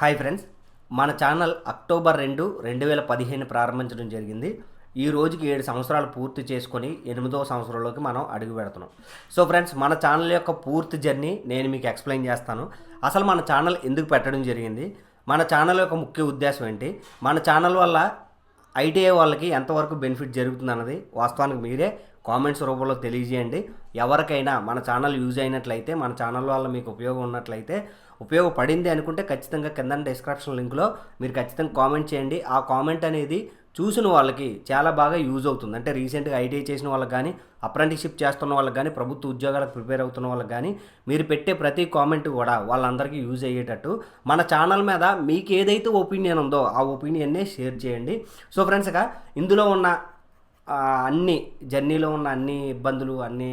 Hi friends మన channel October రెండు రెండు వేల పదిహేను ప్రారంభించడం జరిగింది. ఈ రోజుకి ఏడు సంవత్సరాలు పూర్తి చేసుకొని ఎనిమిదవ సంవత్సరంలోకి మనం అడుగు పెడుతున్నాం. సో ఫ్రెండ్స్ మన ఛానల్ యొక్క పూర్తి జర్నీ నేను మీకు ఎక్స్ప్లెయిన్ చేస్తాను. అసలు మన ఛానల్ ఎందుకు పెట్టడం జరిగింది? మన ఛానల్ యొక్క ముఖ్య ఉద్దేశం ఏంటి? మన ఛానల్ వల్ల ఐటీఐ వాళ్ళకి ఎంతవరకు బెనిఫిట్ జరుగుతుంది అన్నది వాస్తవానికి మీరే కామెంట్స్ రూపంలో తెలియజేయండి. ఎవరికైనా మన ఛానల్ యూజ్ అయినట్లయితే మన ఛానల్ వల్ల మీకు ఉపయోగం ఉన్నట్లయితే ఉపయోగపడింది అనుకుంటే ఖచ్చితంగా కింద డిస్క్రిప్షన్ లింక్లో మీరు ఖచ్చితంగా కామెంట్ చేయండి. ఆ కామెంట్ అనేది చూసిన వాళ్ళకి చాలా బాగా యూజ్ అవుతుంది. అంటే రీసెంట్గా ఐటీఐ చేసిన వాళ్ళకి కానీ అప్రెంటిషిప్ చేస్తున్న వాళ్ళకి కానీ ప్రభుత్వ ఉద్యోగాలకు ప్రిపేర్ అవుతున్న వాళ్ళకి కానీ మీరు పెట్టే ప్రతి కామెంట్ కూడా వాళ్ళందరికీ యూజ్ అయ్యేటట్టు మన ఛానల్ మీద మీకు ఏదైతే ఒపీనియన్ ఉందో ఆ ఒపీనియన్నే షేర్ చేయండి. సో ఫ్రెండ్స్ ఇక ఇందులో ఉన్న అన్ని జర్నీలో ఉన్న అన్ని ఇబ్బందులు అన్ని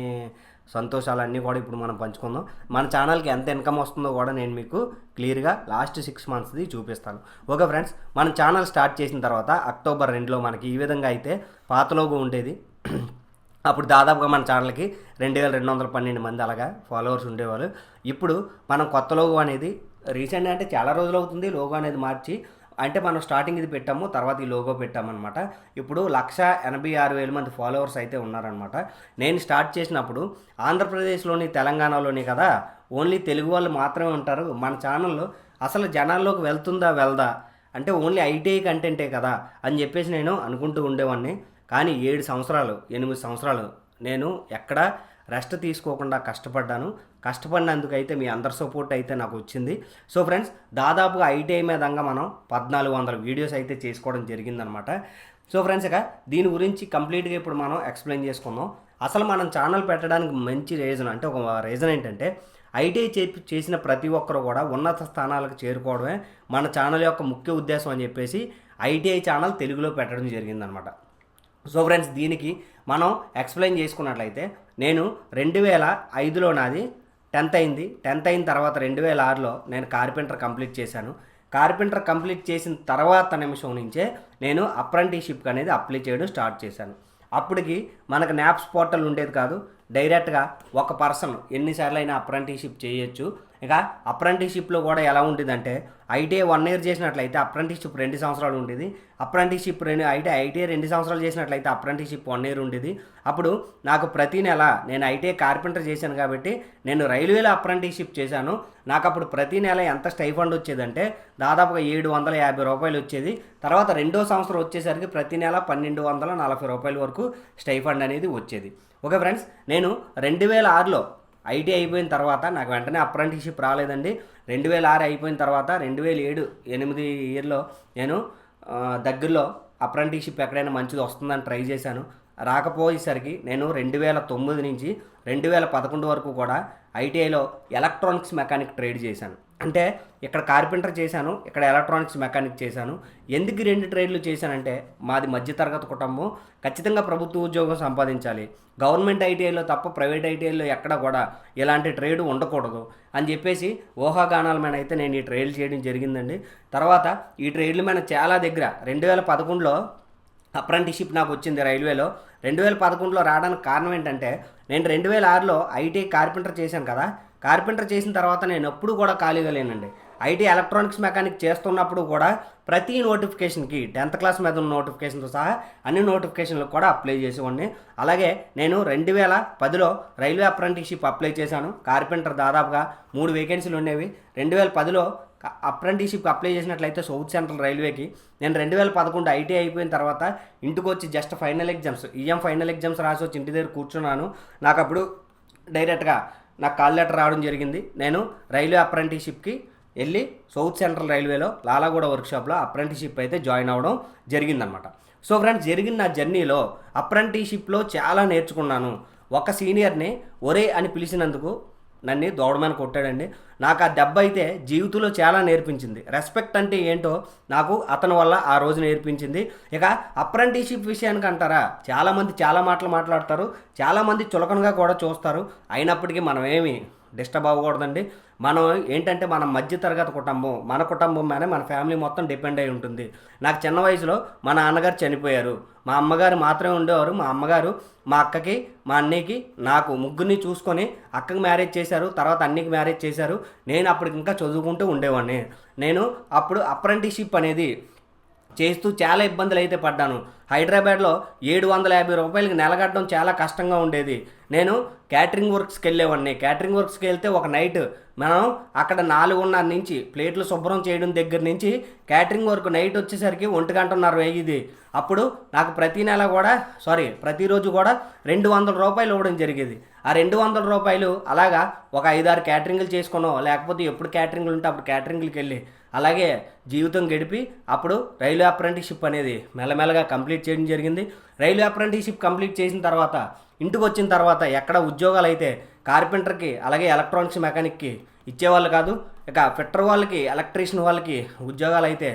సంతోషాలు అన్నీ కూడా ఇప్పుడు మనం పంచుకుందాం. మన ఛానల్కి ఎంత ఇన్కమ్ వస్తుందో కూడా నేను మీకు క్లియర్గా లాస్ట్ సిక్స్ మంత్స్ది చూపిస్తాను. ఓకే ఫ్రెండ్స్ మన ఛానల్ స్టార్ట్ చేసిన తర్వాత అక్టోబర్ రెండులో మనకి ఈ విధంగా అయితే పాతలోగా ఉండేది. అప్పుడు దాదాపుగా మన ఛానల్కి రెండు వేల రెండు వందల పన్నెండు మంది అలాగా ఫాలోవర్స్ ఉండేవాళ్ళు. ఇప్పుడు మనం కొత్త లోగో అనేది రీసెంట్ అంటే చాలా రోజులు అవుతుంది. లోగో అనేది మార్చి అంటే మనం స్టార్టింగ్ ఇది పెట్టాము తర్వాత ఈ లోగో పెట్టామన్నమాట. ఇప్పుడు లక్ష ఎనభై ఆరు వేల మంది ఫాలోవర్స్ అయితే ఉన్నారనమాట నేను స్టార్ట్ చేసినప్పుడు ఆంధ్రప్రదేశ్లోని తెలంగాణలోని కదా ఓన్లీ తెలుగు వాళ్ళు మాత్రమే ఉంటారు. మన ఛానల్లో అసలు జనాల్లోకి వెళ్తుందా వెళ్దా? అంటే ఓన్లీ ఐటీఐ కంటెంటే కదా అని చెప్పేసి నేను అనుకుంటూ ఉండేవాడిని కానీ ఏడు సంవత్సరాలు ఎనిమిది సంవత్సరాలు నేను ఎక్కడా రెస్ట్ తీసుకోకుండా కష్టపడ్డాను. కష్టపడినందుకు అయితే మీ అందరి సపోర్ట్ అయితే నాకు వచ్చింది. సో ఫ్రెండ్స్ దాదాపుగా ఐటీఐ మీదంగా మనం పద్నాలుగు వందల వీడియోస్ అయితే చేసుకోవడం జరిగిందనమాట సో ఫ్రెండ్స్ ఇక దీని గురించి కంప్లీట్గా ఇప్పుడు మనం ఎక్స్ప్లెయిన్ చేసుకుందాం. అసలు మనం ఛానల్ పెట్టడానికి మంచి రీజన్ అంటే ఒక రీజన్ ఏంటంటే ఐటీఐ చే చేసిన ప్రతి ఒక్కరు కూడా ఉన్నత స్థానాలకు చేరుకోవడమే మన ఛానల్ యొక్క ముఖ్య ఉద్దేశం అని చెప్పేసి ఐటీఐ ఛానల్ తెలుగులో పెట్టడం జరిగిందనమాట సో ఫ్రెండ్స్ దీనికి మనం ఎక్స్ప్లెయిన్ చేసుకున్నట్లయితే నేను రెండు వేల ఐదులో నాది టెన్త్ అయింది. టెన్త్ అయిన తర్వాత రెండు వేల ఆరులో నేను కార్పెంటర్ కంప్లీట్ చేశాను. కార్పెంటర్ కంప్లీట్ చేసిన తర్వాత నిమిషం నుంచే నేను అప్రెంటిషిప్ అనేది అప్లై చేయడం స్టార్ట్ చేశాను. అప్పటికి మనకు న్యాప్స్ పోర్టల్ ఉండేది కాదు. డైరెక్ట్గా ఒక పర్సన్ ఎన్నిసార్లు అయినా అప్రెంటిషిప్ చేయొచ్చు. ఇక అప్రెంటిషిప్లో కూడా ఎలా ఉంటుందంటే ఐటీఐ వన్ ఇయర్ చేసినట్లయితే అప్రెంటిషిప్ రెండు సంవత్సరాలు ఉండేది. అప్రెంటిషిప్ రెండు ఐటీఐ ఐటీఐ రెండు సంవత్సరాలు చేసినట్లయితే అప్రెంటిషిప్ వన్ ఇయర్ ఉండేది. అప్పుడు నాకు ప్రతి నెల నేను ఐటీఐ కార్పెంటర్ చేశాను కాబట్టి నేను రైల్వేలో అప్రెంటిషిప్ చేశాను. నాకు అప్పుడు ప్రతి నెల ఎంత స్టైఫండ్ వచ్చేదంటే దాదాపుగా ఏడు వందల యాభై రూపాయలు వచ్చేది. తర్వాత రెండో సంవత్సరం వచ్చేసరికి ప్రతి నెల పన్నెండు వందల నలభై రూపాయల వరకు స్టైఫండ్ అనేది వచ్చేది. ఓకే ఫ్రెండ్స్ నేను రెండు వేల ఆరులో ఐటీ అయిపోయిన తర్వాత నాకు వెంటనే అప్రెంటిస్షిప్ రాలేదండి. రెండు వేల ఆరు అయిపోయిన తర్వాత రెండు వేల ఏడు ఎనిమిది ఇయర్లో నేను దగ్గరలో అప్రెంటిస్షిప్ ఎక్కడైనా మంచిది వస్తుందని ట్రై చేశాను. రాకపోయేసరికి నేను రెండు వేల తొమ్మిది నుంచి రెండు వేల పదకొండు వరకు కూడా ఐటీఐలో ఎలక్ట్రానిక్స్ మెకానిక్ ట్రేడ్ చేశాను. అంటే ఇక్కడ కార్పెంటర్ చేశాను ఇక్కడ ఎలక్ట్రానిక్స్ మెకానిక్ చేశాను. ఎందుకు రెండు ట్రేడ్లు చేశానంటే మాది మధ్యతరగతి కుటుంబం. ఖచ్చితంగా ప్రభుత్వ ఉద్యోగం సంపాదించాలి. గవర్నమెంట్ ఐటీఐలో తప్ప ప్రైవేట్ ఐటీఐలో ఎక్కడ కూడా ఇలాంటి ట్రేడ్ ఉండకూడదు అని చెప్పేసి ఊహాగానాల మీద అయితే నేను ఈ ట్రేడ్లు చేయడం జరిగిందండి. తర్వాత ఈ ట్రేడ్ల మీద చాలా దగ్గర రెండు వేల పదకొండులో అప్రెంటిషిప్ నాకు వచ్చింది రైల్వేలో. రెండు వేల పదకొండులో రావడానికి కారణం ఏంటంటే నేను రెండు వేల ఆరులో ఐటీ కార్పెంటర్ చేశాను కదా. కార్పెంటర్ చేసిన తర్వాత నేను ఎప్పుడు కూడా ఖాళీగా లేనండి. ఐటీ ఎలక్ట్రానిక్స్ మెకానిక్ చేస్తున్నప్పుడు కూడా ప్రతి నోటిఫికేషన్కి టెన్త్ క్లాస్ మీద ఉన్న నోటిఫికేషన్తో సహా అన్ని నోటిఫికేషన్లకు కూడా అప్లై చేసేవాడిని. అలాగే నేను రెండు వేల పదిలో రైల్వే అప్రెంటిస్షిప్ అప్లై చేశాను. కార్పెంటర్ దాదాపుగా మూడు వేకెన్సీలు ఉండేవి. రెండు వేల పదిలో అప్రెంటిషిప్కి అప్లై చేసినట్లయితే సౌత్ సెంట్రల్ రైల్వేకి నేను రెండు వేల పదకొండు ఐటీ అయిపోయిన తర్వాత ఇంటికి వచ్చి just final exams um final exams రాసి వచ్చి ఇంటి దగ్గర కూర్చున్నాను. నాకు అప్పుడు డైరెక్ట్గా నాకు కాల్ లెటర్ రావడం జరిగింది. నేను రైల్వే అప్రెంటిషిప్కి వెళ్ళి సౌత్ సెంట్రల్ రైల్వేలో లాలాగూడ వర్క్షాప్లో అప్రెంటిషిప్ అయితే జాయిన్ అవ్వడం జరిగిందనమాట. సో ఫ్రెండ్స్ జరిగిన నా జర్నీలో అప్రెంటిషిప్లో చాలా నేర్చుకున్నాను. ఒక సీనియర్ని ఒరే అని పిలిచినందుకు నన్ను దౌడమని కొట్టాడండి. నాకు ఆ దెబ్బ అయితే జీవితంలో చాలా నేర్పించింది. రెస్పెక్ట్ అంటే ఏంటో నాకు అతని వల్ల ఆ రోజు నేర్పించింది. ఇక అప్రెంటిషిప్ విషయానికి అంటారా? చాలామంది చాలా మాటలు మాట్లాడతారు. చాలామంది చులకనగా కూడా చూస్తారు. అయినప్పటికీ మనం ఏమి డిస్టర్బ్ అవ్వకూడదండి. మనం ఏంటంటే మన మధ్యతరగతి కుటుంబం మన కుటుంబం మీద మన ఫ్యామిలీ మొత్తం డిపెండ్ అయి ఉంటుంది. నాకు చిన్న వయసులో మా నాన్నగారు చనిపోయారు. మా అమ్మగారు మాత్రమే ఉండేవారు. మా అమ్మగారు మా అక్కకి మా అన్నయ్యకి నాకు ముగ్గురిని చూసుకొని అక్కకి మ్యారేజ్ చేశారు. తర్వాత అన్నికి మ్యారేజ్ చేశారు. నేను అప్పటికి ఇంకా చదువుకుంటూ ఉండేవాడిని. నేను అప్పుడు అప్రెంటిషిప్ అనేది చేస్తూ చాలా ఇబ్బందులు అయితే పడ్డాను. హైదరాబాద్లో ఏడు వందల యాభై రూపాయలకి నెలగట్టడం చాలా కష్టంగా ఉండేది. నేను క్యాటరింగ్ వర్క్స్కి వెళ్ళేవాడిని. క్యాటరింగ్ వర్క్స్కి వెళ్తే ఒక నైట్ మనం అక్కడ నాలుగున్నర నుంచి ప్లేట్లు శుభ్రం చేయడం దగ్గర నుంచి క్యాటరింగ్ వర్క్ నైట్ వచ్చేసరికి ఒంటి గంటన్నర వేగిది అప్పుడు నాకు ప్రతి నెల కూడా సారీ ప్రతిరోజు కూడా రెండు వందల రూపాయలు ఇవ్వడం జరిగేది. ఆ రెండు వందల రూపాయలు అలాగా ఒక ఐదారు క్యాటరింగ్లు చేసుకునో లేకపోతే ఎప్పుడు క్యాటరింగ్లు ఉంటే అప్పుడు క్యాటరింగ్లకి వెళ్ళి అలాగే జీవితం గడిపి అప్పుడు రైల్వే అప్రెంటిషిప్ అనేది మెల్లమెల్లగా కంప్లీట్ చేయడం జరిగింది. రైల్వే అప్రెంటిషిప్ కంప్లీట్ చేసిన తర్వాత ఇంటికి వచ్చిన తర్వాత ఎక్కడ ఉద్యోగాలు అయితే కార్పెంటర్కి అలాగే ఎలక్ట్రానిక్స్ మెకానిక్కి ఇచ్చేవాళ్ళు కాదు ఇక ఫిట్టర్ వాళ్ళకి ఎలక్ట్రీషియన్ వాళ్ళకి ఉద్యోగాలు అయితే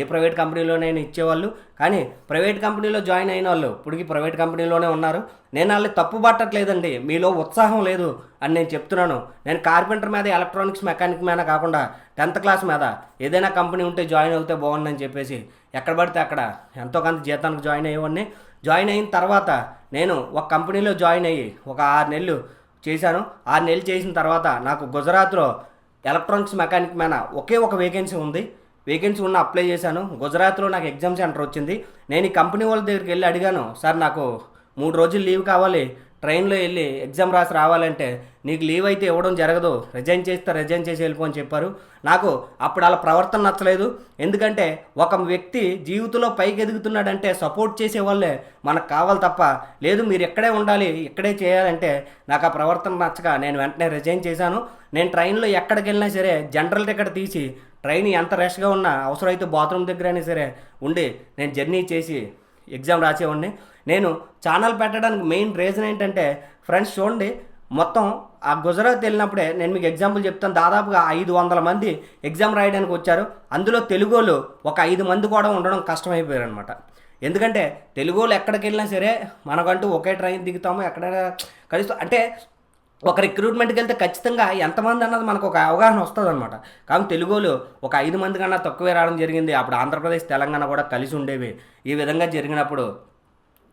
ఏ ప్రైవేట్ కంపెనీలోనైనా ఇచ్చేవాళ్ళు. కానీ ప్రైవేట్ కంపెనీలో జాయిన్ అయిన వాళ్ళు ఇప్పటికి ప్రైవేట్ కంపెనీలోనే ఉన్నారు. నేను వాళ్ళు తప్పు పట్టట్లేదండి. మీలో ఉత్సాహం లేదు అని నేను చెప్తున్నాను. నేను కార్పెంటర్ మీద ఎలక్ట్రానిక్స్ మెకానిక్ మీద కాకుండా టెన్త్ క్లాస్ మీద. ఏదైనా కంపెనీ ఉంటే జాయిన్ అవుతే బాగుందని చెప్పేసి ఎక్కడ పడితే అక్కడ ఎంతో కొంత జీతానికి జాయిన్ అయ్యేవాడిని. జాయిన్ అయిన తర్వాత నేను ఒక కంపెనీలో జాయిన్ అయ్యి ఒక ఆరు నెలలు చేశాను. ఆరు నెలలు చేసిన తర్వాత నాకు గుజరాత్లో ఎలక్ట్రానిక్స్ మెకానిక్ మీద ఒకే ఒక వేకెన్సీ ఉంది. వేకెన్సీ ఉన్న అప్లై చేశాను. గుజరాత్లో నాకు ఎగ్జామ్ సెంటర్ వచ్చింది. నేను ఈ కంపెనీ వాళ్ళ దగ్గరికి వెళ్ళి అడిగాను సార్ నాకు మూడు రోజులు లీవ్ కావాలి. ట్రైన్లో వెళ్ళి ఎగ్జామ్ రాసి రావాలంటే నీకు లీవ్ అయితే ఇవ్వడం జరగదు. రిజైన్ చేస్తే రిజైన్ చేసి వెళ్ళిపో అని చెప్పారు. నాకు అప్పుడు అలా ప్రవర్తన నచ్చలేదు. ఎందుకంటే ఒక వ్యక్తి జీవితంలో పైకి ఎదుగుతున్నాడంటే సపోర్ట్ చేసే వాళ్ళే మనకు కావాలి తప్ప లేదు మీరు ఇక్కడే ఉండాలి ఇక్కడే చేయాలంటే నాకు ఆ ప్రవర్తన నచ్చక నేను వెంటనే రిజైన్ చేశాను. నేను ట్రైన్లో ఎక్కడికి వెళ్ళినా సరే జనరల్ టికెట్ తీసి ట్రైన్ ఎంత రష్గా ఉన్నా అవసరమైతే బాత్రూమ్ దగ్గర అయినా సరే ఉండి నేను జర్నీ చేసి ఎగ్జామ్ రాసేవాడిని. నేను ఛానల్ పెట్టడానికి మెయిన్ రీజన్ ఏంటంటే ఫ్రెండ్స్ చూడండి మొత్తం ఆ గుజరాత్ వెళ్ళినప్పుడే నేను మీకు ఎగ్జాంపుల్ చెప్తాను. దాదాపుగా ఐదు వందల మంది ఎగ్జామ్ రాయడానికి వచ్చారు. అందులో తెలుగు ఒక ఐదు మంది కూడా ఉండడం కష్టమైపోయారు అనమాట ఎందుకంటే తెలుగు వాళ్ళు ఎక్కడికి వెళ్ళినా సరే మనకంటూ ఒకే ట్రైన్ దిగుతాము ఎక్కడైనా కలుస్తాం. అంటే ఒక రిక్రూట్మెంట్కి వెళ్తే ఖచ్చితంగా ఎంతమంది అన్నది మనకు ఒక అవగాహన వస్తుంది అనమాట కానీ తెలుగులో ఒక ఐదు మంది కన్నా తక్కువే రావడం జరిగింది. అప్పుడు ఆంధ్రప్రదేశ్ తెలంగాణ కూడా కలిసి ఉండేవి. ఈ విధంగా జరిగినప్పుడు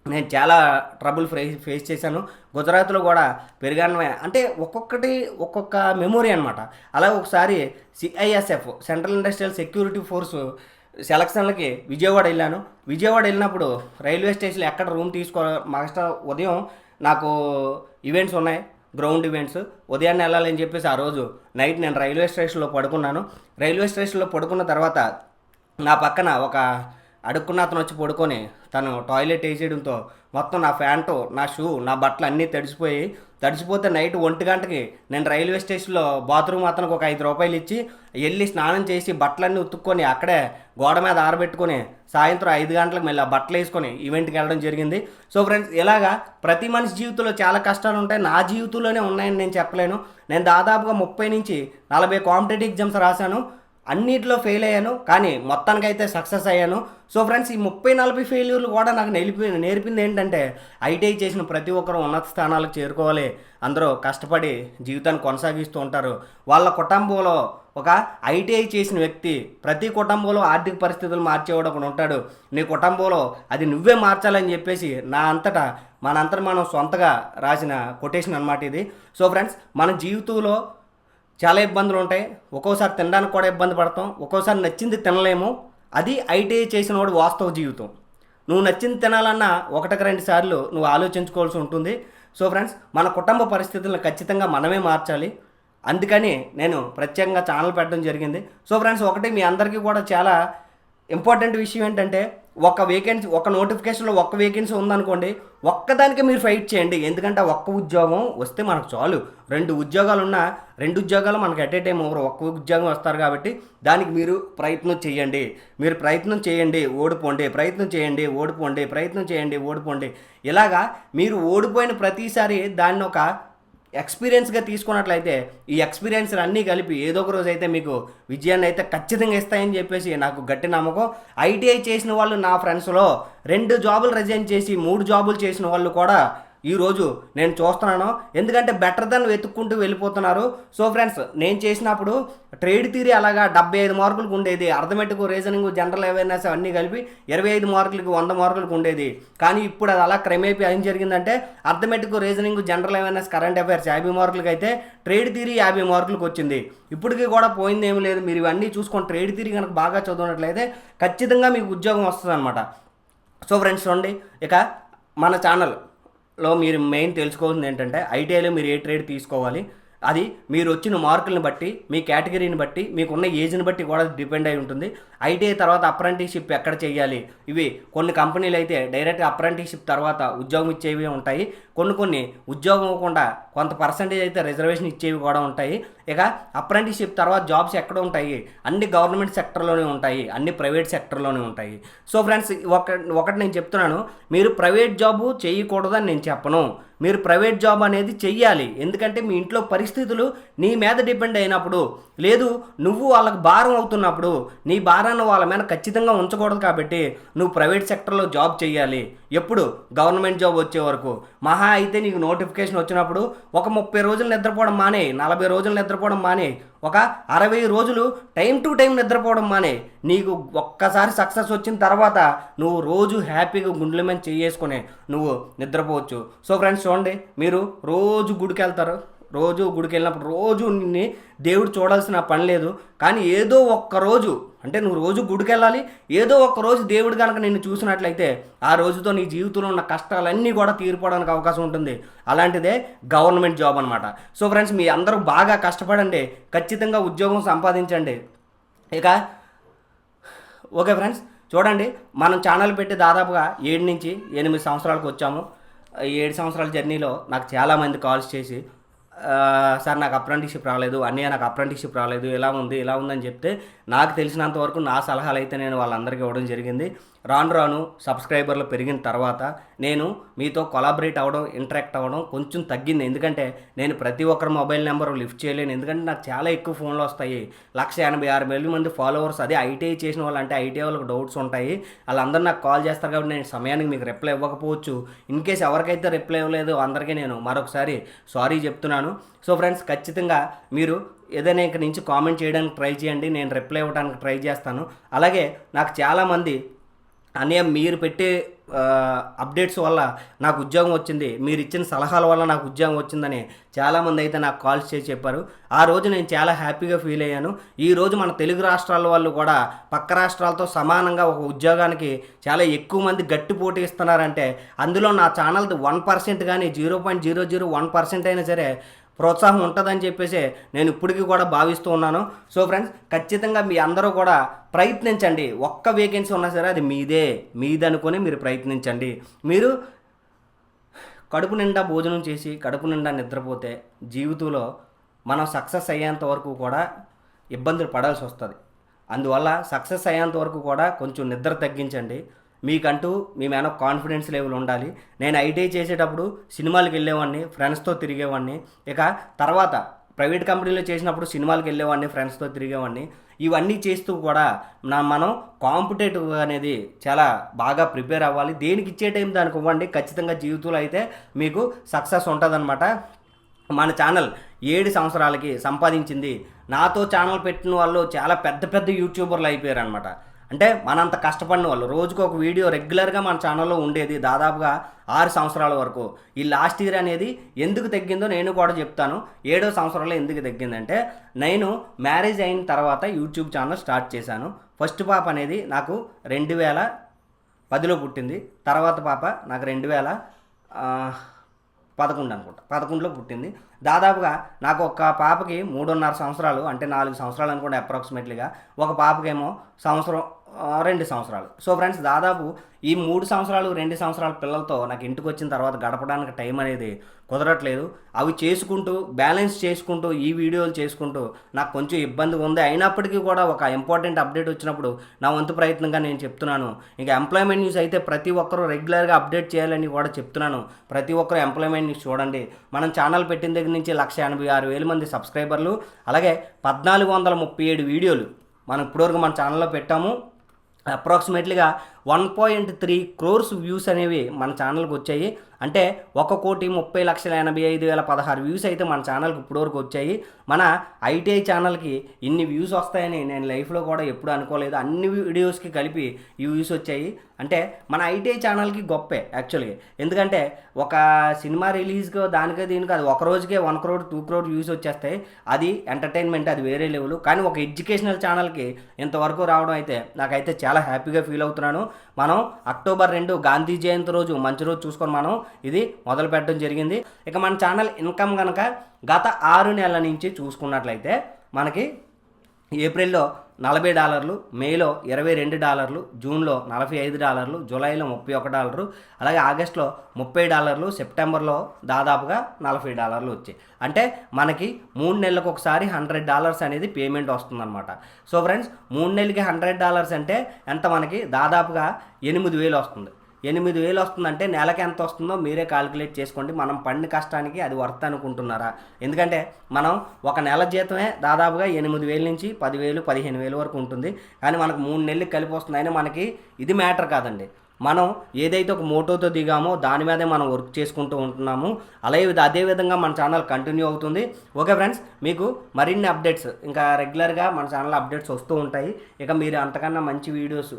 నేను చాలా ట్రబుల్ ఫేస్ ఫేస్ చేశాను. గుజరాత్లో కూడా పెరిగాను అంటే ఒక్కొక్కటి ఒక్కొక్క మెమొరీ అనమాట అలాగే ఒకసారి CISF central industrial security force సెలక్షన్లకి Vijayawada వెళ్ళాను. విజయవాడ వెళ్ళినప్పుడు రైల్వే స్టేషన్లో ఎక్కడ రూమ్ తీసుకో మాస్టర్ ఉదయం నాకు ఈవెంట్స్ ఉన్నాయి. గ్రౌండ్ ఈవెంట్స్ ఉదయాన్నే వెళ్ళాలని చెప్పేసి ఆ రోజు నైట్ నేను రైల్వే స్టేషన్లో పడుకున్నాను. రైల్వే స్టేషన్లో పడుకున్న తర్వాత నా పక్కన ఒక అడుక్కున్న అతను వచ్చి పడుకొని తను టాయిలెట్ వేసేయడంతో మొత్తం నా ప్యాంటు నా షూ నా బట్టలు అన్నీ తడిసిపోయి తడిచిపోతే నైట్ ఒంటి గంటకి నేను రైల్వే స్టేషన్లో బాత్రూమ్ అతనికి ఒక ఐదు రూపాయలు ఇచ్చి వెళ్ళి స్నానం చేసి బట్టలన్నీ ఉతుక్కొని అక్కడే గోడ మీద ఆరబెట్టుకొని సాయంత్రం ఐదు గంటలకు మళ్ళీ ఆ బట్టలు వేసుకొని ఈవెంట్కి వెళ్ళడం జరిగింది. సో ఫ్రెండ్స్ ఇలాగా ప్రతి మనిషి జీవితంలో చాలా కష్టాలు ఉంటాయి. నా జీవితంలోనే ఉన్నాయని నేను చెప్పలేను. నేను దాదాపుగా ముప్పై నుంచి నలభై కాంపిటేటివ్ ఎగ్జామ్స్ రాశాను. అన్నిట్లో ఫెయిల్ అయ్యాను కానీ మొత్తానికైతే సక్సెస్ అయ్యాను. సో ఫ్రెండ్స్ ఈ ముప్పై నలభై ఫెయిల్యూర్లు కూడా నాకు నేర్పి నేర్పింది ఏంటంటే ఐటీఐ చేసిన ప్రతి ఒక్కరు ఉన్నత స్థానాలకు చేరుకోవాలి. అందరూ కష్టపడి జీవితాన్ని కొనసాగిస్తూ ఉంటారు. వాళ్ళ కుటుంబంలో ఒక ఐటీఐ చేసిన వ్యక్తి ప్రతి కుటుంబంలో ఆర్థిక పరిస్థితులు మార్చేవాడు ఒకడు ఉంటాడు. నీ కుటుంబంలో అది నువ్వే మార్చాలని చెప్పేసి నా అంతటా మనంతటా మనం సొంతగా రాసిన కొటేషన్ అనమాట ఇది. సో ఫ్రెండ్స్ మన జీవితంలో చాలా ఇబ్బందులు ఉంటాయి. ఒక్కోసారి తినడానికి కూడా ఇబ్బంది పడతాం. ఒక్కోసారి నచ్చింది తినలేము. అది ఐటీఐ చేసిన వాడు వాస్తవ జీవితం. నువ్వు నచ్చింది తినాలన్నా ఒకటికి రెండు సార్లు నువ్వు ఆలోచించుకోవాల్సి ఉంటుంది. సో ఫ్రెండ్స్ మన కుటుంబ పరిస్థితులను ఖచ్చితంగా మనమే మార్చాలి. అందుకని నేను ప్రత్యేకంగా ఛానల్ పెట్టడం జరిగింది. సో ఫ్రెండ్స్ ఒకటి మీ అందరికీ కూడా చాలా ఇంపార్టెంట్ విషయం ఏంటంటే ఒక వేకెన్సీ ఒక నోటిఫికేషన్లో ఒక్క వేకెన్సీ ఉందనుకోండి ఒక్కదానికి మీరు ఫైట్ చేయండి. ఎందుకంటే ఒక్క ఉద్యోగం వస్తే మనకు చాలు. రెండు ఉద్యోగాలు ఉన్నా రెండు ఉద్యోగాలు మనకు ఎట్ ఏ టైం ఓవర్ ఒక్క ఉద్యోగం వస్తారు కాబట్టి దానికి మీరు ప్రయత్నం చేయండి. మీరు ప్రయత్నం చేయండి ఓడిపోండి. ప్రయత్నం చేయండి ఓడిపోండి. ప్రయత్నం చేయండి ఓడిపోండి. ఇలాగా మీరు ఓడిపోయిన ప్రతిసారి దాన్ని ఒక ఎక్స్పీరియన్స్గా తీసుకున్నట్లయితే ఈ ఎక్స్పీరియన్స్ అన్నీ కలిపి ఏదో ఒక రోజు అయితే మీకు విజయాన్ని అయితే ఖచ్చితంగా ఇస్తాయని చెప్పేసి నాకు గట్టి నమ్మకం. ఐటీఐ చేసిన వాళ్ళు నా ఫ్రెండ్స్లో రెండు జాబులు రిజైన్ చేసి మూడు జాబులు చేసిన వాళ్ళు కూడా ఈరోజు నేను చూస్తున్నాను. ఎందుకంటే బెటర్ దెన్ వెతుక్కుంటూ వెళ్ళిపోతున్నారు. సో ఫ్రెండ్స్ నేను చేసినప్పుడు ట్రేడ్ థియరీ అలాగా డెబ్బై ఐదు మార్కులకు ఉండేది. అర్థమెటిక్ రీజనింగ్ జనరల్ అవేర్నెస్ అన్నీ కలిపి ఇరవై ఐదు మార్కులకి వంద మార్కులకు ఉండేది. కానీ ఇప్పుడు అది అలా క్రమేపీ ఏం జరిగిందంటే arithmetic reasoning general awareness current affairs యాభై మార్కులకి అయితే ట్రేడ్ థియరీ యాభై మార్కులకు వచ్చింది. ఇప్పటికీ కూడా పోయింది ఏమి లేదు. మీరు ఇవన్నీ చూసుకొని ట్రేడ్ థియరీ కనుక బాగా చదువునట్లయితే ఖచ్చితంగా మీకు ఉద్యోగం వస్తుంది అనమాట సో ఫ్రెండ్స్ చూడండి. ఇక మన లో మీరు మెయిన్ తెలుసుకోవాల్సింది ఏంటంటే ఐటీఐలో మీరు ఏ ట్రేడ్ తీసుకోవాలి అది మీరు వచ్చిన మార్కులను బట్టి మీ కేటగిరీని బట్టి మీకున్న ఏజ్ని బట్టి కూడా డిపెండ్ అయి ఉంటుంది. ఐటీఐ తర్వాత అప్రెంటిస్షిప్ ఎక్కడ చేయాలి? ఇవి కొన్ని కంపెనీలు అయితే డైరెక్ట్ అప్రెంటిస్షిప్ తర్వాత ఉద్యోగం ఇచ్చేవి ఉంటాయి. కొన్ని కొన్ని ఉద్యోగం ఇవ్వకుండా కొంత పర్సంటేజ్ అయితే రిజర్వేషన్ ఇచ్చేవి కూడా ఉంటాయి. ఇక అప్రెంటిస్షిప్ తర్వాత జాబ్స్ ఎక్కడ ఉంటాయి? అన్ని గవర్నమెంట్ సెక్టర్లోనే ఉంటాయి. అన్ని ప్రైవేట్ సెక్టర్లోనే ఉంటాయి. సో ఫ్రెండ్స్ ఒక ఒకటి నేను చెప్తున్నాను. మీరు ప్రైవేట్ జాబు చేయకూడదని నేను చెప్పను. మీరు ప్రైవేట్ జాబ్ అనేది చెయ్యాలి. ఎందుకంటే మీ ఇంట్లో పరిస్థితులు నీ మీద డిపెండ్ అయినప్పుడు లేదు నువ్వు వాళ్ళకు భారం అవుతున్నప్పుడు నీ భారాన్ని వాళ్ళ మీద ఖచ్చితంగా ఉంచకూడదు కాబట్టి నువ్వు ప్రైవేట్ సెక్టర్లో జాబ్ చేయాలి ఎప్పుడు? గవర్నమెంట్ జాబ్ వచ్చే వరకు. మహా అయితే నీకు నోటిఫికేషన్ వచ్చినప్పుడు ఒక ముప్పై రోజులు నిద్రపోవడం మానే నలభై రోజులు నిద్రపోవడం మానే. ఒక అరవై రోజులు టైం టు టైం నిద్రపోవడం మానే. నీకు ఒక్కసారి సక్సెస్ వచ్చిన తర్వాత నువ్వు రోజు హ్యాపీగా గుండెల మీద చేసుకునే నువ్వు నిద్రపోవచ్చు. సో ఫ్రెండ్స్ చూడండి మీరు రోజు గుడికి వెళ్తారు రోజు గుడికి వెళ్ళినప్పుడు రోజు నిన్ను దేవుడు చూడాల్సిన పని లేదు. కానీ ఏదో ఒక్క రోజు అంటే నువ్వు రోజు గుడికి వెళ్ళాలి ఏదో ఒక రోజు దేవుడు కనుక నిన్ను చూసినట్లయితే ఆ రోజుతో నీ జీవితంలో ఉన్న కష్టాలన్నీ కూడా తీరిపోవడానికి అవకాశం ఉంటుంది. అలాంటిదే గవర్నమెంట్ జాబ్ అనమాట సో ఫ్రెండ్స్ మీ అందరూ బాగా కష్టపడండి. ఖచ్చితంగా ఉద్యోగం సంపాదించండి. ఇక ఓకే ఫ్రెండ్స్ చూడండి మనం ఛానల్ పెట్టి దాదాపుగా ఏడు నుంచి ఎనిమిది సంవత్సరాలకు వచ్చాము. ఏడు సంవత్సరాల జర్నీలో నాకు చాలామంది కాల్స్ చేసి సార్ నాకు అప్రెంటిషిప్ రాలేదు. అన్నయ్య నాకు అప్రెంటిషిప్ రాలేదు. ఎలా ఉంది? ఎలా ఉందని చెప్తే నాకు తెలిసినంత వరకు నా సలహాలు అయితే నేను వాళ్ళందరికీ ఇవ్వడం జరిగింది. రాను రాను సబ్స్క్రైబర్లు పెరిగిన తర్వాత నేను మీతో కొలాబరేట్ అవ్వడం ఇంటరాక్ట్ అవ్వడం కొంచెం తగ్గింది. ఎందుకంటే నేను ప్రతి ఒక్కరి మొబైల్ నెంబర్ లిఫ్ట్ చేయలేను. ఎందుకంటే నాకు చాలా ఎక్కువ ఫోన్లు వస్తాయి. లక్ష ఎనభై ఆరు వేల మంది ఫాలోవర్స్ అదే ఐటీఐ చేసిన వాళ్ళు అంటే ఐటీఐ వాళ్ళకి డౌట్స్ ఉంటాయి. వాళ్ళందరూ నాకు కాల్ చేస్తారు కాబట్టి నేను సమయానికి మీకు రిప్లై ఇవ్వకపోవచ్చు. ఇన్ కేస్ ఎవరికైతే రిప్లై ఇవ్వలేదు అందరికీ నేను మరొకసారి సారీ చెప్తున్నాను. సో ఫ్రెండ్స్ ఖచ్చితంగా మీరు ఏదైనా ఇక నుంచి కామెంట్ చేయడానికి ట్రై చేయండి. నేను రిప్లై ఇవ్వడానికి ట్రై చేస్తాను. అలాగే నాకు చాలామంది అన్నయ్య మీరు పెట్టే అప్డేట్స్ వల్ల నాకు ఉద్యోగం వచ్చింది. మీరు ఇచ్చిన సలహాల వల్ల నాకు ఉద్యోగం వచ్చిందని చాలామంది అయితే నాకు కాల్స్ చేసి చెప్పారు. ఆ రోజు నేను చాలా హ్యాపీగా ఫీల్ అయ్యాను. ఈ రోజు మన తెలుగు రాష్ట్రాల వాళ్ళు కూడా పక్క రాష్ట్రాలతో సమానంగా ఒక ఉద్యోగానికి చాలా ఎక్కువ మంది గట్టి పోటీ ఇస్తున్నారంటే అందులో నా ఛానల్ది వన్ పర్సెంట్ కానీ zero point zero zero one percent అయినా సరే ప్రోత్సాహం ఉంటుందని చెప్పేసి నేను ఇప్పటికీ కూడా భావిస్తూ ఉన్నాను. సో ఫ్రెండ్స్ ఖచ్చితంగా మీ అందరూ కూడా ప్రయత్నించండి. ఒక్క వేకెన్సీ ఉన్నా సరే అది మీదే మీదనుకొని మీరు ప్రయత్నించండి. మీరు కడుపు నిండా భోజనం చేసి కడుపు నిండా నిద్రపోతే జీవితంలో మనం సక్సెస్ అయ్యేంత వరకు కూడా ఇబ్బందులు పడాల్సి వస్తుంది. అందువల్ల సక్సెస్ అయ్యేంత వరకు కూడా కొంచెం నిద్ర తగ్గించండి. మీకంటూ మీ మీద కాన్ఫిడెన్స్ లెవెల్ ఉండాలి. నేను ఐటీఐ చేసేటప్పుడు సినిమాలకు వెళ్ళేవాడిని ఫ్రెండ్స్తో తిరిగేవాడిని. ఇక తర్వాత ప్రైవేట్ కంపెనీలో చేసినప్పుడు సినిమాలకు వెళ్ళేవాడిని ఫ్రెండ్స్తో తిరిగేవాడిని. ఇవన్నీ చేస్తూ కూడా నా మనం కాంపిటేటివ్ అనేది చాలా బాగా ప్రిపేర్ అవ్వాలి. దేనికి ఇచ్చే టైం దానికి ఇవ్వండి. ఖచ్చితంగా జీవితంలో అయితే మీకు సక్సెస్ ఉంటుందన్నమాట. మన ఛానల్ ఏడు సంవత్సరాలకి సంపాదించింది. నాతో ఛానల్ పెట్టిన వాళ్ళు చాలా పెద్ద పెద్ద యూట్యూబర్లు అయిపోయారు అనమాట అంటే మనంత కష్టపడిన వాళ్ళు. రోజుకు ఒక వీడియో రెగ్యులర్గా మన ఛానల్లో ఉండేది దాదాపుగా ఆరు సంవత్సరాల వరకు. ఈ లాస్ట్ ఇయర్ అనేది ఎందుకు తగ్గిందో నేను కూడా చెప్తాను. ఏడో సంవత్సరంలో ఎందుకు తగ్గిందంటే నేను మ్యారేజ్ అయిన తర్వాత యూట్యూబ్ ఛానల్ స్టార్ట్ చేశాను. ఫస్ట్ పాప అనేది నాకు రెండు వేల పదిలో పుట్టింది. తర్వాత పాప నాకు రెండు వేల పదకొండు అనుకుంటా. పదకొండులో పుట్టింది. దాదాపుగా నాకు ఒక పాపకి మూడున్నర సంవత్సరాలు అంటే నాలుగు సంవత్సరాలు అనుకోండి అప్రాక్సిమేట్లీగా. ఒక పాపకేమో సంవత్సరం రెండు సంవత్సరాలు. సో ఫ్రెండ్స్ దాదాపు ఈ మూడు సంవత్సరాలు రెండు సంవత్సరాల పిల్లలతో నాకు ఇంటికి వచ్చిన తర్వాత గడపడానికి టైం అనేది కుదరట్లేదు. అవి చేసుకుంటూ బ్యాలెన్స్ చేసుకుంటూ ఈ వీడియోలు చేసుకుంటూ నాకు కొంచెం ఇబ్బంది ఉంది. అయినప్పటికీ కూడా ఒక ఇంపార్టెంట్ అప్డేట్ వచ్చినప్పుడు నా వంతు ప్రయత్నంగా నేను చెప్తున్నాను. ఇంకా ఎంప్లాయ్మెంట్ న్యూస్ అయితే ప్రతి ఒక్కరూ రెగ్యులర్గా అప్డేట్ చేయాలని కూడా చెప్తున్నాను. ప్రతి ఒక్కరు ఎంప్లాయ్మెంట్ న్యూస్ చూడండి. మనం ఛానల్ పెట్టిన దగ్గర నుంచి లక్ష ఎనభై ఆరు వేల మంది సబ్స్క్రైబర్లు. అలాగే పద్నాలుగు వందల ముప్పై ఏడు వీడియోలు మనం ఇప్పటివరకు మన ఛానల్లో పెట్టాము. అప్రాక్సిమేట్లీగా one point three crores views అనేవి మన ఛానల్కి వచ్చాయి. అంటే ఒక కోటి ముప్పై లక్షల ఎనభై ఐదు వేల పదహారు వ్యూస్ అయితే మన ఛానల్కి ఇప్పటివరకు వచ్చాయి. మన ఐటీఐ ఛానల్కి ఇన్ని వ్యూస్ వస్తాయని నేను లైఫ్లో కూడా ఎప్పుడు అనుకోలేదు. అన్ని వీడియోస్కి కలిపి ఈ వ్యూస్ వచ్చాయి. అంటే మన ఐటీఐ ఛానల్కి గొప్పే యాక్చువల్గా. ఎందుకంటే ఒక సినిమా రిలీజ్గా దానికే దీనికి అది ఒక రోజుకే one crore two crore views వచ్చేస్తాయి. అది ఎంటర్టైన్మెంట్ అది వేరే లెవెల్. కానీ ఒక ఎడ్యుకేషనల్ ఛానల్కి ఇంతవరకు రావడం అయితే నాకైతే చాలా హ్యాపీగా ఫీల్ అవుతున్నాను. మనం అక్టోబర్ రెండు గాంధీ జయంతి రోజు మంచి రోజు చూసుకొని మనం ఇది మొదలు పెట్టడం జరిగింది. ఇక మన ఛానల్ ఇన్కమ్ కనుక గత ఆరు నెలల నుంచి చూసుకున్నట్లయితే మనకి ఏప్రిల్లో నలభై డాలర్లు మేలో ఇరవై రెండు డాలర్లు జూన్లో నలభై ఐదు డాలర్లు జూలైలో ముప్పై ఒక డాలరు అలాగే ఆగస్టులో ముప్పై డాలర్లు సెప్టెంబర్లో దాదాపుగా నలభై డాలర్లు వచ్చాయి. అంటే మనకి మూడు నెలలకు ఒకసారి హండ్రెడ్ డాలర్స్ అనేది పేమెంట్ వస్తుందన్నమాట. సో ఫ్రెండ్స్ మూడు నెలలకి హండ్రెడ్ డాలర్స్ అంటే ఎంత మనకి? దాదాపుగా ఎనిమిది వేలు వస్తుంది. ఎనిమిది వేలు వస్తుందంటే నెలకి ఎంత వస్తుందో మీరే కాలిక్యులేట్ చేసుకోండి. మనం పండిన కష్టానికి అది వర్త్ అనుకుంటున్నారా? ఎందుకంటే మనం ఒక నెల జీతమే దాదాపుగా ఎనిమిది వేల నుంచి పదివేలు పదిహేను వేలు వరకు ఉంటుంది. కానీ మనకు మూడు నెలలు కలిపి వస్తుందని మనకి ఇది మ్యాటర్ కాదండి. మనం ఏదైతే ఒక మోటోతో దిగామో దాని మీదే మనం వర్క్ చేసుకుంటూ ఉంటున్నాము. అలాగే అదే విధంగా మన ఛానల్ కంటిన్యూ అవుతుంది. ఓకే ఫ్రెండ్స్ మీకు మరిన్ని అప్డేట్స్ ఇంకా రెగ్యులర్గా మన ఛానల్ అప్డేట్స్ వస్తూ ఉంటాయి. ఇక మీరు అంతకన్నా మంచి వీడియోస్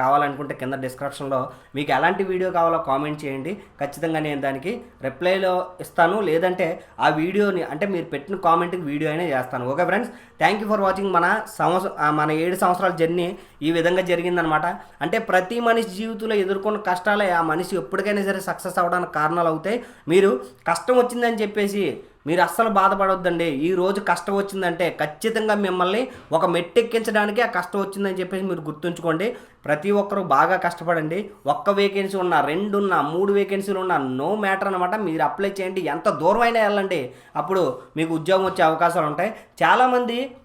కావాలనుకుంటే కింద డిస్క్రిప్షన్లో మీకు ఎలాంటి వీడియో కావాలో కామెంట్ చేయండి. ఖచ్చితంగా నేను దానికి రిప్లైలో ఇస్తాను. లేదంటే ఆ వీడియోని అంటే మీరు పెట్టిన కామెంట్కి వీడియో అయినా చేస్తాను. Okay friends thank you for watching మన సంవత్సరం మన ఏడు సంవత్సరాల జర్నీ ఈ విధంగా జరిగిందనమాట అంటే ప్రతి మనిషి జీవితంలో ఎదుర్కొన్న కష్టాలే ఆ మనిషి ఎప్పటికైనా సరే సక్సెస్ అవ్వడానికి కారణాలు అవుతాయి. మీరు కష్టం వచ్చిందని చెప్పేసి మీరు అస్సలు బాధపడొద్దండి. ఈ రోజు కష్టం వచ్చిందంటే ఖచ్చితంగా మిమ్మల్ని ఒక మెట్టెక్కించడానికి ఆ కష్టం వచ్చిందని చెప్పేసి మీరు గుర్తుంచుకోండి. ప్రతి ఒక్కరూ బాగా కష్టపడండి. ఒక్క వేకెన్సీ ఉన్న రెండు ఉన్న మూడు వేకెన్సీలు ఉన్న నో మ్యాటర్ అనమాట మీరు అప్లై చేయండి. ఎంత దూరం అయినా వెళ్ళండి. అప్పుడు మీకు ఉద్యోగం వచ్చే అవకాశాలు ఉంటాయి. చాలామంది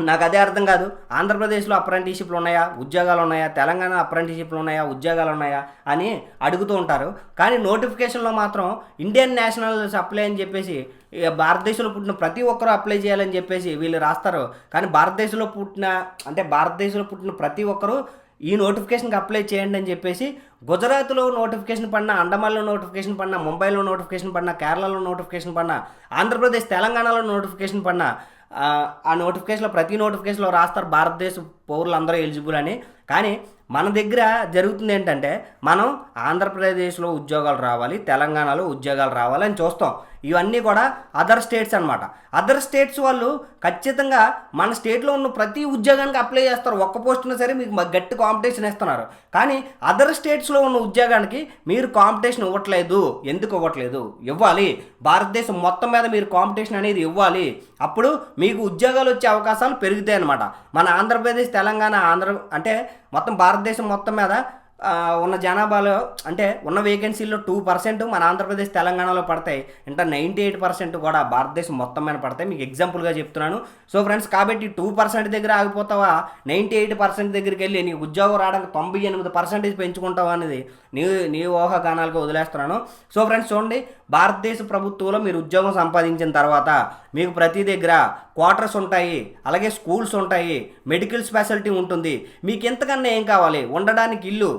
నాకు అదే అర్థం కాదు. ఆంధ్రప్రదేశ్లో అప్రెంటిషిప్లు ఉన్నాయా? ఉద్యోగాలు ఉన్నాయా? తెలంగాణ అప్రెంటిషిప్లు ఉన్నాయా? ఉద్యోగాలు ఉన్నాయా? అని అడుగుతూ ఉంటారు. కానీ నోటిఫికేషన్లో మాత్రం ఇండియన్ నేషనల్ అప్లై అని చెప్పేసి భారతదేశంలో పుట్టిన ప్రతి ఒక్కరూ అప్లై చేయాలని చెప్పేసి వీళ్ళు రాస్తారు. కానీ భారతదేశంలో పుట్టిన అంటే భారతదేశంలో పుట్టిన ప్రతి ఒక్కరూ ఈ నోటిఫికేషన్కి అప్లై చేయండి అని చెప్పేసి గుజరాత్లో నోటిఫికేషన్ పడినా అండమాన్లో నోటిఫికేషన్ పడినా ముంబైలో నోటిఫికేషన్ పడినా కేరళలో నోటిఫికేషన్ పడినా ఆంధ్రప్రదేశ్ తెలంగాణలో నోటిఫికేషన్ పడినా ఆ, నోటిఫికేషన్లో ప్రతి నోటిఫికేషన్లో రాస్తారు భారతదేశం పౌరులందరూ ఎలిజిబుల్ అని. కానీ మన దగ్గర జరుగుతుంది ఏంటంటే మనం ఆంధ్రప్రదేశ్లో ఉద్యోగాలు రావాలి తెలంగాణలో ఉద్యోగాలు రావాలి అని చూస్తాం. ఇవన్నీ కూడా అదర్ స్టేట్స్ అనమాట అదర్ స్టేట్స్ వాళ్ళు ఖచ్చితంగా మన స్టేట్లో ఉన్న ప్రతి ఉద్యోగానికి అప్లై చేస్తారు. ఒక్క పోస్ట్ సరే మీకు గట్టి కాంపిటీషన్ ఇస్తున్నారు. కానీ అదర్ స్టేట్స్లో ఉన్న ఉద్యోగానికి మీరు కాంపిటీషన్ ఇవ్వట్లేదు. ఎందుకు ఇవ్వట్లేదు? ఇవ్వాలి. భారతదేశం మొత్తం మీద మీరు కాంపిటీషన్ అనేది ఇవ్వాలి. అప్పుడు మీకు ఉద్యోగాలు వచ్చే అవకాశాలు పెరుగుతాయి అనమాట మన ఆంధ్రప్రదేశ్ తెలంగాణ ఆంధ్ర అంటే మొత్తం భారతదేశం మొత్తం మీద ఉన్న జనాభాలో అంటే ఉన్న వేకెన్సీల్లో టూ పర్సెంట్ మన ఆంధ్రప్రదేశ్ తెలంగాణలో పడతాయి. ఇంకా నైంటీ ఎయిట్ పర్సెంట్ కూడా భారతదేశం మొత్తం మీద పడతాయి. మీకు ఎగ్జాంపుల్గా చెప్తున్నాను. సో ఫ్రెండ్స్ కాబట్టి టూ పర్సెంట్ దగ్గర ఆగిపోతావా? నైంటీ ఎయిట్ పర్సెంట్ దగ్గరికి వెళ్ళి నీ ఉద్యోగం రావడానికి తొంభై ఎనిమిది పర్సెంటేజ్ పెంచుకుంటావా అనేది నీ నీ ఊహాగానాలకు వదిలేస్తున్నాను. సో ఫ్రెండ్స్ చూడండి. భారతదేశ ప్రభుత్వంలో మీరు ఉద్యోగం సంపాదించిన తర్వాత మీకు ప్రతి దగ్గర క్వార్టర్స్ ఉంటాయి అలాగే స్కూల్స్ ఉంటాయి మెడికల్ స్పెషాలిటీ ఉంటుంది. మీకు ఎంతకన్నా ఏం కావాలి? ఉండడానికి ఇల్లు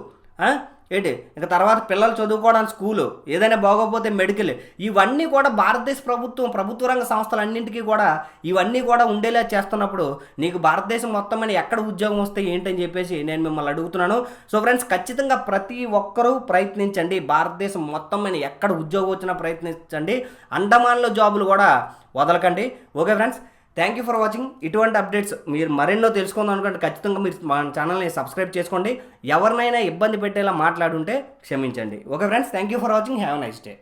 ఏంటి? ఇక తర్వాత పిల్లలు చదువుకోవడానికి స్కూలు ఏదైనా బాగోకపోతే మెడికల్. ఇవన్నీ కూడా భారతదేశ ప్రభుత్వం ప్రభుత్వ రంగ సంస్థలన్నింటికీ కూడా ఇవన్నీ కూడా ఉండేలా చేస్తున్నప్పుడు నీకు భారతదేశం మొత్తం అని ఎక్కడ ఉద్యోగం వస్తే ఏంటని చెప్పేసి నేను మిమ్మల్ని అడుగుతున్నాను. సో ఫ్రెండ్స్ ఖచ్చితంగా ప్రతి ఒక్కరూ ప్రయత్నించండి. భారతదేశం మొత్తం అని ఎక్కడ ఉద్యోగం వచ్చినా ప్రయత్నించండి. అండమాన్లో జాబులు కూడా వదలకండి. Okay friends thank you for watching ఇటువంటి అప్డేట్స్ మీరు మరెన్నో తెలుసుకుందాం అనుకుంటే ఖచ్చితంగా మీరు మన ఛానల్ని సబ్స్క్రైబ్ చేసుకోండి. ఎవరినైనా ఇబ్బంది పెట్టేలా మాట్లాడుంటే క్షమించండి. Okay friends thank you for watching have nice day